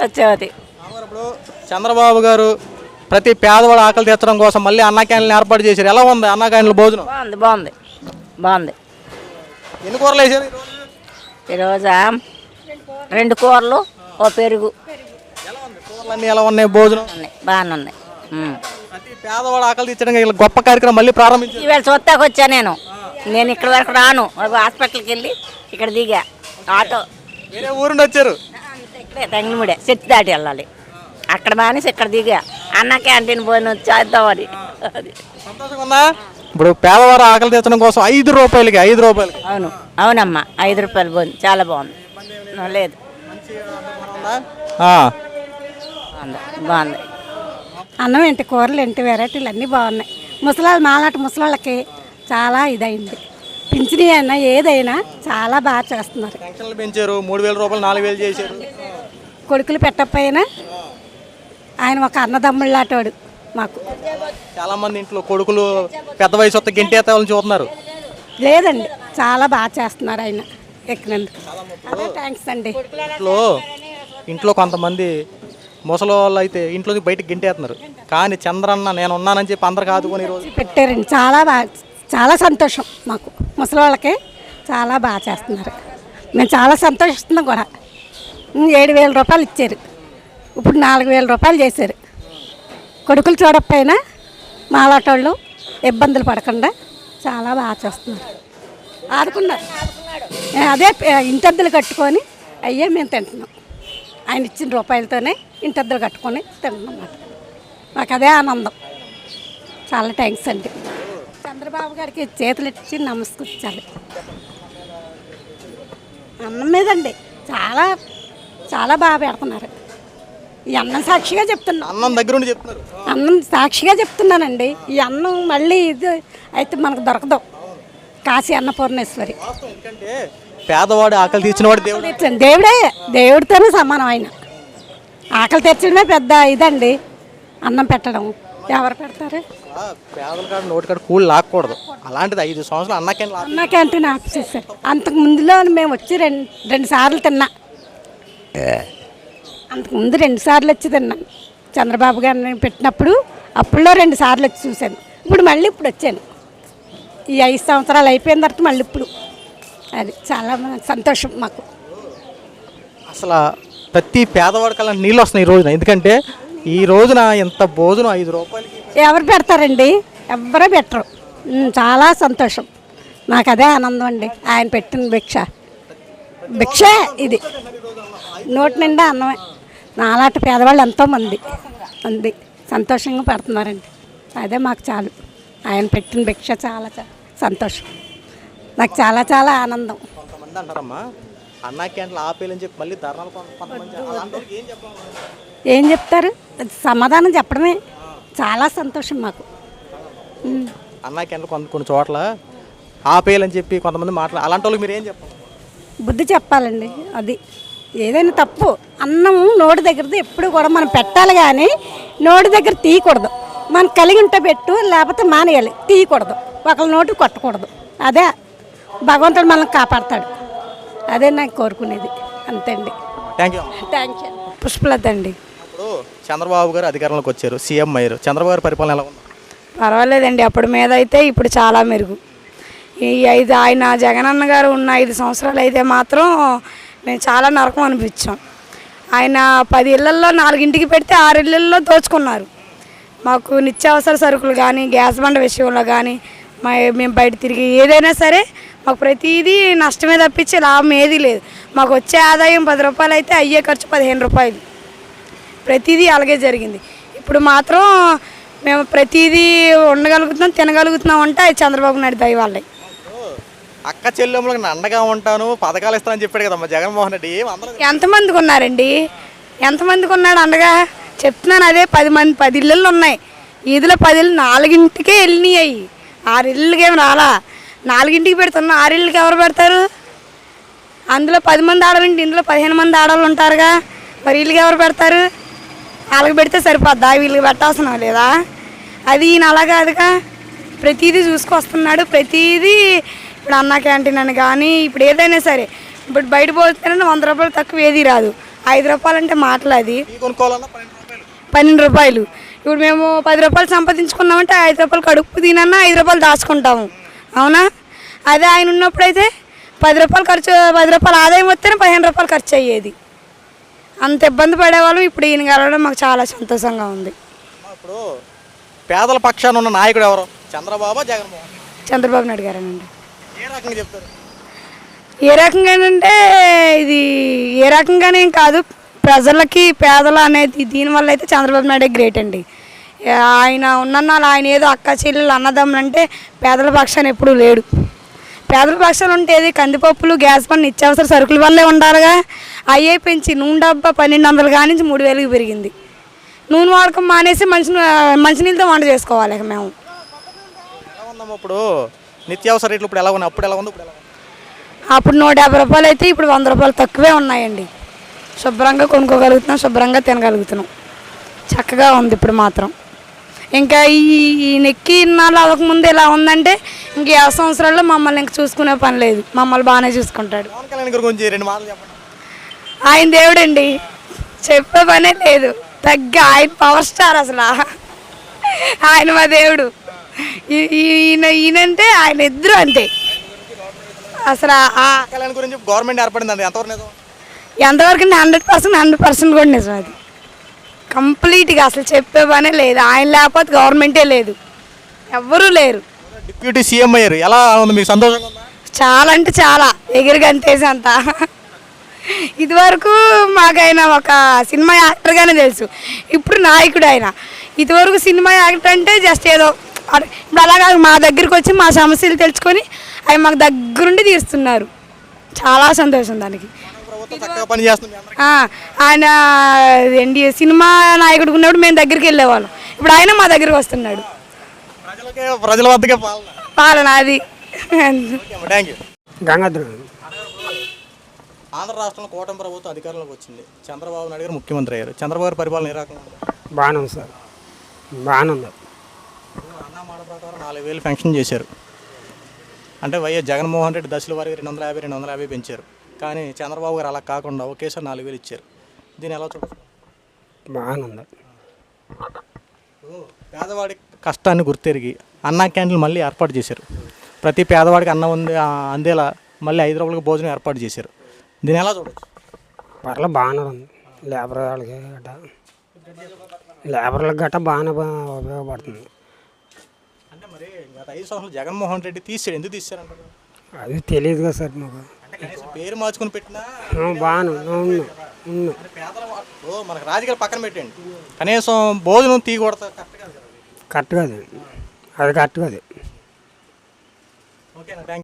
సత్యవతి ఇప్పుడు చంద్రబాబు గారు ప్రతి పేదవాడు ఆకలి తీర్చడం కోసం మళ్ళీ అన్న క్యాంటీన్లు ఏర్పాటు చేశారు. ఎలా ఉంది అన్న క్యాంటీన్ల భోజనం? బాగుంది బాగుంది బాగుంది. ఎన్ని కూరలు వేసారు ఈరోజు? రెండు కూరలు ఓ పెరుగు. ఎలా ఉన్నాయి? భోజనం? బాగానే ఉన్నాయి. ఉమ్. ప్రతి పేదవాడు ఆకలి తీర్చడం ఇలా గొప్ప కార్యక్రమం మళ్ళీ ప్రారంభించారు. ఈవేళ చూస్తాకు వచ్చా నేను. నేను ఇక్కడ వరకు రాను. ఒక హాస్పిటల్కి వెళ్ళి ఇక్కడ దిగా. ఆటో. వేరే ఊరుండి వచ్చారు. ఇక్కడే తంగిముడే. చెట్టు దాటి వెళ్ళాలి. అక్కడ మానేసి ఇక్కడ దిగా. అన్న క్యాంటీన్ పోయిన చేద్దామని అది. ఇప్పుడు పేదవాడు ఆకలి తీర్చడం కోసం ఐదు రూపాయలకి ఐదు రూపాయలకి. అవును. అవునమ్మా ఐదు రూపాయలు పోయింది. చాలా బాగుంది. లేదు. బాగుంది. బాగుంది. అన్నం ఏంటి? కూరలు ఏంటి? వెరైటీలు అన్నీ బాగున్నాయి. ముసలాళ్ళు మాలాంటి ముసలాళ్ళకి చాలా ఇదైంది పింఛనీ అయినా ఏదైనా చాలా బాగా చేస్తున్నారు. పెంచారు. మూడు వేల రూపాయలు నాలుగు వేలు చేశారు. కొడుకులు పెట్టకపోయినా ఆయన ఒక అన్నదమ్ముళ్ళాటోడు మాకు. చాలా మంది ఇంట్లో కొడుకులు పెద్ద వయసు వస్తే గింటేస్తామని చూస్తున్నారు. లేదండి చాలా బాగా చేస్తున్నారు ఆయన ఎక్కినందుకు. అదే థ్యాంక్స్ అండి. ఇంట్లో ఇంట్లో కొంతమంది ముసలి వాళ్ళు అయితే ఇంట్లో బయటకు గింటేస్తున్నారు కానీ చంద్రన్న నేను ఉన్నానని చెప్పి అందరికి ఆదుకొని ఈరోజు పెట్టారండి. చాలా బాగా చాలా సంతోషం మాకు ముసలి వాళ్ళకి. చాలా బాగా చేస్తున్నారు. మేము చాలా సంతోషిస్తున్నాం కూడా. ఏడు వేల రూపాయలు ఇచ్చారు. ఇప్పుడు నాలుగు వేల రూపాయలు చేశారు. కొడుకులు చూడకపోయినా మాలాటోళ్ళు ఇబ్బందులు పడకుండా చాలా బాగా చేస్తున్నారు. ఆదుకున్నారు. అదే ప- కట్టుకొని అయ్యే మేము తింటున్నాం. ఆయన ఇచ్చిన రూపాయలతోనే ఇంటద్దులు కట్టుకొని తింటున్నాం మాకు అదే ఆనందం. చాలా థ్యాంక్స్ అండి. చంద్రబాబు గారికి చేతులు ఇచ్చి నమస్కరించాలి. అన్నం మీదండి. చాలా చాలా బాగా పెడుతున్నారు. ఈ అన్నం సాక్షిగా చెప్తున్నా. అన్నం చెప్తున్నారు. అన్నం సాక్షిగా చెప్తున్నానండి. ఈ అన్నం మళ్ళీ ఇది అయితే మనకు దొరకదు. కాశీ అన్నపూర్ణేశ్వరి. ఎందుకంటే పేదవాడు ఆకలి తీర్చినవాడు దేవుడు. దేవుడే. దేవుడితోనే సమానం ఆయన. ఆకలి తెచ్చడమే పెద్ద ఇదండి. అన్నం పెట్టడం. ఎవరు పెడతారు? పేదల కాడ నోటి కాడ కూలి లాక్కూడదు. అలాంటిది ఐదు సంవత్సరాలు అన్న క్యాంటీన్ ఆఫీసర్ అంతకు ముందులో మేము వచ్చి రెండు రెండు సార్లు తిన్నా. అంతకు ముందు రెండు సార్లు వచ్చి తిన్నాను చంద్రబాబు గారిని పెట్టినప్పుడు అప్పుడులో రెండు సార్లు వచ్చి చూశాను. ఇప్పుడు మళ్ళీ ఇప్పుడు వచ్చాను. ఈ ఐదు సంవత్సరాలు అయిపోయిన తర్వాత మళ్ళీ ఇప్పుడు. అది చాలా సంతోషం మాకు. అసలు ప్రతి పేదవాడి కల్లా నీళ్ళు వస్తున్నాయి ఈ రోజున. ఎందుకంటే ఈ రోజున ఎంత భోజనం ఐదు రూపాయలకి ఎవరు పెడతారండి? ఎవరూ పెట్టరు. చాలా సంతోషం. నాకు అదే ఆనందం అండి. ఆయన పెట్టిన భిక్ష. భిక్షే ఇది. నోటి నిండా అన్నమే. నాలాంటి పేదవాళ్ళు ఎంతోమంది. మంది సంతోషంగా పెడుతున్నారండి. అదే మాకు చాలు. ఆయన పెట్టిన భిక్ష చాలా చా- సంతోషం. నాకు చాలా చాలా ఆనందం. కొంతమంది అంటారమ్మా అన్నా క్యాంటీన్లు ఆపేయాలని చెప్పి మళ్ళీ ధర్నాలు ఏం చెప్తారు? సమాధానం చెప్పడమే. చాలా సంతోషం మాకు. అన్నా క్యాంటీన్లు కొన్ని కొన్ని చోట్ల ఆపేయాలని చెప్పి కొంతమంది మాట్లా అలాంటి వాళ్ళకి మీరు ఏం చెప్పాలి? బుద్ధి చెప్పాలండి అది. ఏదైనా తప్పు అన్నం నోటి దగ్గరది ఎప్పుడు కూడా మనం పెట్టాలి కానీ నోటి దగ్గర తీయకూడదు. మనం కలిగి ఉంటే పెట్టు లేకపోతే మానేయాలి. తీయకూడదు. ఒకళ్ళ నోటి కొట్టకూడదు. అదే భగవంతుడు మనల్ని కాపాడతాడు. అదే నాకు కోరుకునేది. అంతే అండి. Thank you thank you Pushpalatha అండి. ఇప్పుడు చంద్రబాబు గారు అధికారంలోకి వచ్చారు. సీఎం అయ్యారు. చంద్రబాబు గారి పరిపాలన ఎలా ఉంది? పర్వాలేదండి. అప్పటి మీద అయితే ఇప్పుడు చాలా మెరుగు. ఈ ఐదు ఆయన జగనన్న గారు ఉన్న ఐదు సంవత్సరాలు అయితే మాత్రం మేము చాలా నరకం అనిపించాం. ఆయన పది ఇళ్ళల్లో నాలుగింటికి పెడితే ఆరు ఇళ్ళల్లో దోచుకున్నారు. మాకు నిత్యావసర సరుకులు కానీ గ్యాస్ బండ విషయంలో కానీ మా మేము బయట తిరిగి ఏదైనా సరే మాకు ప్రతిదీ నష్టమే తప్పించి లాభం ఏదీ లేదు. మాకు వచ్చే ఆదాయం పది రూపాయలు అయితే అయ్యే ఖర్చు పదిహేను రూపాయలు. ప్రతిదీ అలాగే జరిగింది. ఇప్పుడు మాత్రం మేము ప్రతిదీ ఉండగలుగుతున్నాం తినగలుగుతున్నాం అంటే అది చంద్రబాబు నాయుడు దయ అక్క చెల్లెమ్మలకు అండగా ఉంటాను పథకాలు ఇస్తానని చెప్పాడు కదమ్మా జగన్మోహన్ రెడ్డి. ఎంతమందికి ఉన్నారండి? ఎంతమందికి ఉన్నాడు అండగా? చెప్తున్నాను అదే పది మంది పది ఇళ్ళు ఉన్నాయి. ఈదులో పది ఇళ్ళు నాలుగింటికే వెళ్ళినాయి. ఆరు ఇళ్ళకి ఏం రాలా? నాలుగింటికి పెడుతున్నా ఆరు ఇళ్ళకి ఎవరు పెడతారు? అందులో పది మంది ఆడవాళ్ళు ఇందులో పదిహేను మంది ఆడవాళ్ళు ఉంటారుగా. మరి వీళ్ళకి ఎవరు పెడతారు? వాళ్ళకి పెడితే సరిపోద్దా? వీళ్ళకి పెట్టాల్సిన లేదా అది ఈయన అలా కాదుగా. ప్రతిదీ చూసుకొస్తున్నాడు ప్రతిదీ ఇప్పుడు అన్న క్యాంటీన్ అని కానీ ఇప్పుడు ఏదైనా సరే. ఇప్పుడు బయట పోతేనే వంద రూపాయలు తక్కువ ఏది రాదు. ఐదు రూపాయలు అంటే మాటలు అది. టీ కొనుక్కోవాలన్నా పన్నెండు రూపాయలు. ఇప్పుడు మేము పది రూపాయలు సంపాదించుకున్నామంటే ఐదు రూపాయలు కడుపు తినన్నా ఐదు రూపాయలు దాచుకుంటాము. అవునా? అదే ఆయన ఉన్నప్పుడైతే పది రూపాయలు ఖర్చు పది రూపాయలు ఆదాయం వస్తేనే పదిహేను రూపాయలు ఖర్చు అయ్యేది. అంత ఇబ్బంది పడేవాళ్ళం ఇప్పుడు ఈయన కలవడం మాకు చాలా సంతోషంగా ఉంది. ఇప్పుడు పేదల పక్షాన ఉన్న నాయకుడు ఎవరు? చంద్రబాబు జగన్మోహన్ చంద్రబాబు నాయుడు గారేనండి. ఏ రకంగా చెప్తారు? ఏ రకంగానంటే ఇది ఏ రకంగానేం కాదు ప్రజలకి పేదలు అనేది దీనివల్ల అయితే చంద్రబాబు నాయుడే గ్రేట్ అండి. ఆయన ఉన్నన్నాళ్ళు ఆయన ఏదో అక్క చెల్లెలు అన్నదమ్ములు అంటే పేదల పక్షాన ఎప్పుడూ లేడు. పేదల పక్షాన ఉంటే ఏది? కందిపప్పులు గ్యాస్ పన్ను నిత్యావసర సరుకుల వల్లే ఉండాలిగా. అయ్యే పెంచి నూనె డబ్బా పన్నెండు వందలు కానించి మూడు వేలకు పెరిగింది. నూనె వాడకం మానేసి మంచి మంచినీళ్ళతో వంట చేసుకోవాలి మేము. ఇప్పుడు? నిత్యావసర రేట్లు ఇప్పుడు ఎలా ఉన్నాయి? అప్పుడు ఎలా ఉంది? ఇప్పుడు ఎలా ఉంది? అప్పుడు నూట యాభై రూపాయలు అయితే ఇప్పుడు వంద రూపాయలు తక్కువే ఉన్నాయండి. శుభ్రంగా కొనుక్కోగలుగుతున్నాం శుభ్రంగా తినగలుగుతున్నాం. చక్కగా ఉంది ఇప్పుడు మాత్రం. ఇంకా ఈ ఈ నెక్కి ఇన్నాళ్ళు అవ్వకముందు ఎలా ఉందంటే ఇంక యాభై సంవత్సరాల్లో మమ్మల్ని ఇంక చూసుకునే పని లేదు. మమ్మల్ని బాగానే చూసుకుంటాడు. పవన్ కళ్యాణ్ గారి గురించి రెండు మాటలు చెప్పండి. ఆయన దేవుడండి. చెప్పే పనే లేదు. తగ్గ ఆయన పవర్ స్టార్ అసలు. ఆయన మా దేవుడు. ఈయన ఈయనంటే ఆయన ఇద్దరు అంతే. అసలు కళ్యాణ్ గురించి గవర్నమెంట్ ఏర్పడింది ఎంతవరకు నిజం? ఎంతవరకు హండ్రెడ్ పర్సెంట్ హండ్రెడ్ పర్సెంట్ కూడా నిజం అది. కంప్లీట్గా అసలు చెప్పే పనే లేదు. ఆయన లేకపోతే గవర్నమెంటే లేదు. ఎవ్వరూ లేరు. డిప్యూటీ సీఎం అయ్యారు. ఎలా ఉంది? మీకు సంతోషంగా ఉందా? చాలా అంటే చాలా. ఎగిరి గంతేసి అంత. ఇదివరకు మాకైనా ఒక సినిమా యాక్టర్గానే తెలుసు. ఇప్పుడు నాయకుడు ఆయన. ఇదివరకు సినిమా యాక్టర్ అంటే జస్ట్ ఏదో ఇప్పుడు అలాగా మా దగ్గరికి వచ్చి మా సమస్యలు తెలుసుకొని అవి మాకు దగ్గరుండి తీరుస్తున్నారు. చాలా సంతోషం దానికి. ప్రభుత్వం చక్కగా పని చేస్తుంది మీ అందరికీ. ఆ, ఆయన ఏంటి సినిమా నాయకుడు ఉన్నప్పుడు మేము దగ్గరికి వెళ్ళేవాళ్ళం. ఇప్పుడు ఆయన మా దగ్గరికి వస్తున్నాడు. ప్రజలకే ప్రజల వద్దకే పాలన. పాలన అది. గంగాధర్ ఆంధ్ర రాష్ట్రంలో కూటమి ప్రభుత్వం అధికారంలోకి వచ్చింది. చంద్రబాబు నాయుడు గారు ముఖ్యమంత్రి అయ్యారు. చంద్రబాబు గారి పరిపాలన ఏ రకంగా ఉంది? బాగానే ఉంది సార్. బాగానే ఉంది. ప్రకారం నాలుగు వేలు పెన్షన్ చేశారు. అంటే వైఎస్ జగన్మోహన్ రెడ్డి దశల వారికి రెండు వందల యాభై రెండు వందల యాభై పెంచారు. కానీ చంద్రబాబు గారు అలా కాకుండా ఒకేసారి నాలుగు వేలు ఇచ్చారు. దీన్ని ఎలా చూడచ్చు బాగానే ఉంది పేదవాడి కష్టాన్ని గుర్తెరిగి అన్నా క్యాంటీన్లు మళ్ళీ ఏర్పాటు చేశారు. ప్రతి పేదవాడికి అన్నం ఉంది అందేలా మళ్ళీ ఐదు రూపాయలకు భోజనం ఏర్పాటు చేశారు. దీన్ని ఎలా చూడొచ్చు? పర్లే బాగానే ఉంది. లేబర్ వాళ్ళకి గట్ట లేబర్లకు గట్ట బాగానే ఉపయోగపడుతుంది. గత ఐదు సంవత్సరాలు జగన్మోహన్ రెడ్డి తీసాడు. ఎందుకు తీసారంటారు అది తెలియదు కదా సార్ మాకు. అంటే కనీసం పేరు మార్చుకుని పెట్టినా పేదల వా- ఓ మనకు రాజకీయాలు పక్కన పెట్టండి. కనీసం భోజనం తీయకూడదు కరెక్ట్ కాదు కదా? కరెక్ట్ కాదు. అది కరెక్ట్ కాదు. ఓకేనా? థ్యాంక్